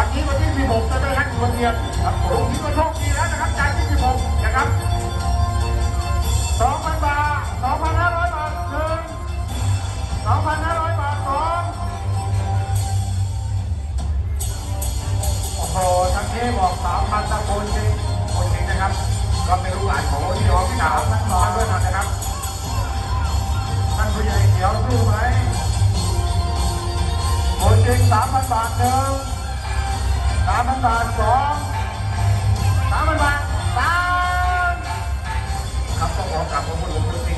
วันนี้วันที่16จะได้รับคนเดียวครับผมลุงนี้ก็โชคดีแล้วนะครับจ่ายที่16นะครับ2,000บาท2,500บาทหนึ่ง2,500บาทสองโอ้โหทั้งเทบอก3,000ตะโกนจริงโคนจริงนะครับ ก็เป็นลูกหลานของพี่น้องพี่สาวทั้งน้องด้วยนะครับท่านผู้ใหญ่เขียวสู้ไหมโคนจริง3,000บาทหนึ่งามพันบาทสองสามพันบาทสามครับต้องขอกลับขอบคุณผมจริงๆน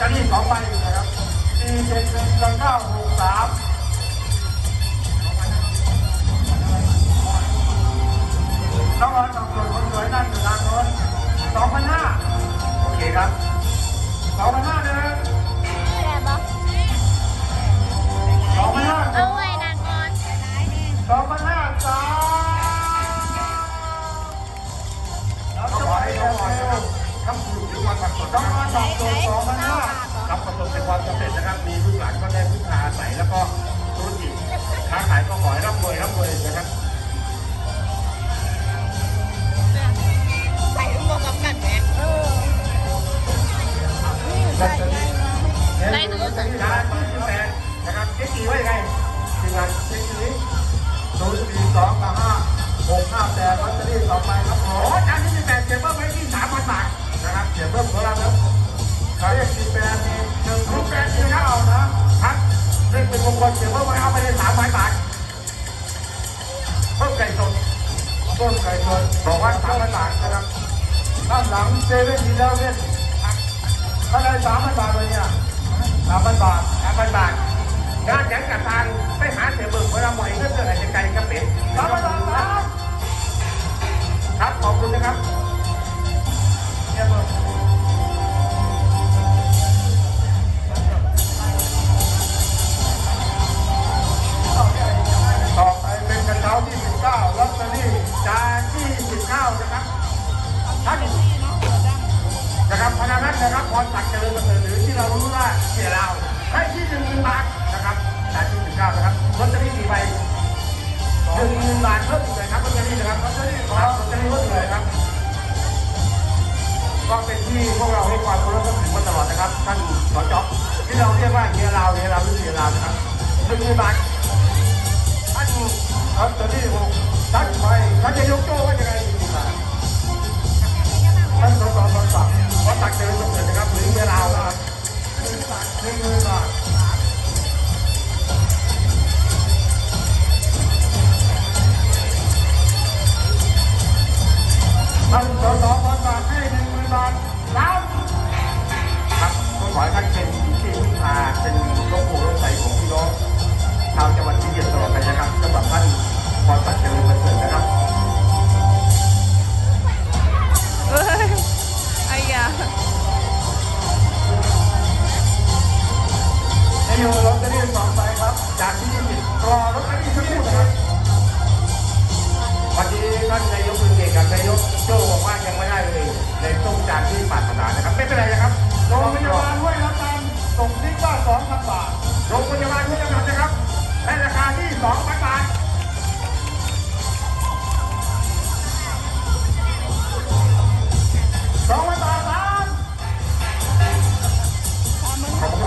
ลอตเตอรี่สองใบนะครับสี่เจ็ดหนึ่งเก้าหกสามน้องออนสองคนคนสวยนั่งอยู่ทางโน้นสองพันห้าโอเคครับสองพันห้าหนึ่งอะไรบอสองพันห้าเอาไว้นางก่อนสองพันห้าสามแล้วจะไปเร็วๆครับคุณทุกวันวันสดน้องออนสองคนสองพันห้าค รับประสบเป็นความสำเร็จนะครับ มีลูกหลานก็ได้พึ่งพาอาศัยแล้วก็ธุรกิจค้าขายก็ขอให้ร่ำรวยร่ำรวยนะครับใส่ลูกโมกับกันแหมเออได้ได้ดูสัญญาณที่สิบแปดนะครับเจ๊กีไว้ยังไงทีมงานเจ๊กีศูนย์สี่สองกับห้าหกห้าแปดลอตเตอรี่สองใบครับโอ้จานที่สิบแปดเสียเพิ่มไว้ที่สามพันบาทนะครับเสียเพิ่มของเราแล้วขายเลข เป็นมงคลเสียเพิ่มไปเอาไปเลยสามพันบาทเพิ่มไก่สดเพิ่มไก่สดบอกว่าสามพันบาทนะครับด้านหลังเซเว่นดีแล้วเนี่ยถ้าได้สามพันบาทเลยเนี่ยสามพันบาทสามพันบาทงานแข่งกับทางไปหาเสียเบิกเวลาหมอยเงินเดือนอาจจะไกลก็เป็ดสามพันบาท ท่านนะครับพนักงานนะครับพรศักดิ์เจริญประเสริฐหรือที่เรารู้ว่าเสียเราให้ที่หนึ่งหมื่นบาทนะครับจากที่สิบเก้านะครับลอตเตอรี่กี่ใบหนึ่งหมื่นบาทเพิ่มอีกเลยครับลอตเตอรี่นะครับลอตเตอรี่ครับลอตเตอรี่เพิ่มอีกเลยครับก็เป็นที่พวกเราให้ความเคารพนับถือมาตลอดนะครับท่านสจที่เราเรียกว่าเฮียลาเฮียลาหรือเฮียลานะครับหนึ่งหมื่นบาทท่านลอตเตอรี่หกท่านไปท่านจะยกโจ้ว่ายังไงหนึ่งหมื่นบาท ขอให้ท่านเป็นที่พึ่งพาเป็นลูกโพลูกใสของพี่น้องชาวจังหวัดที่เกียรตลอดไปนะครับสำหรับท่านพรสัตย์เจริญประเสริฐนะครับเอ้ยไอ้ยานายโยรถจะเรียนสองไปครับ จากที่นี่รอรถไม่มีสักคู่นะครับวันนี้ท่านนายกคุณเอกกับนายกโจบอกว่ายังไม่ได้เลยในต้องจากที่ปรารถนานะครับ ไม่เป็นไรนะครับรอ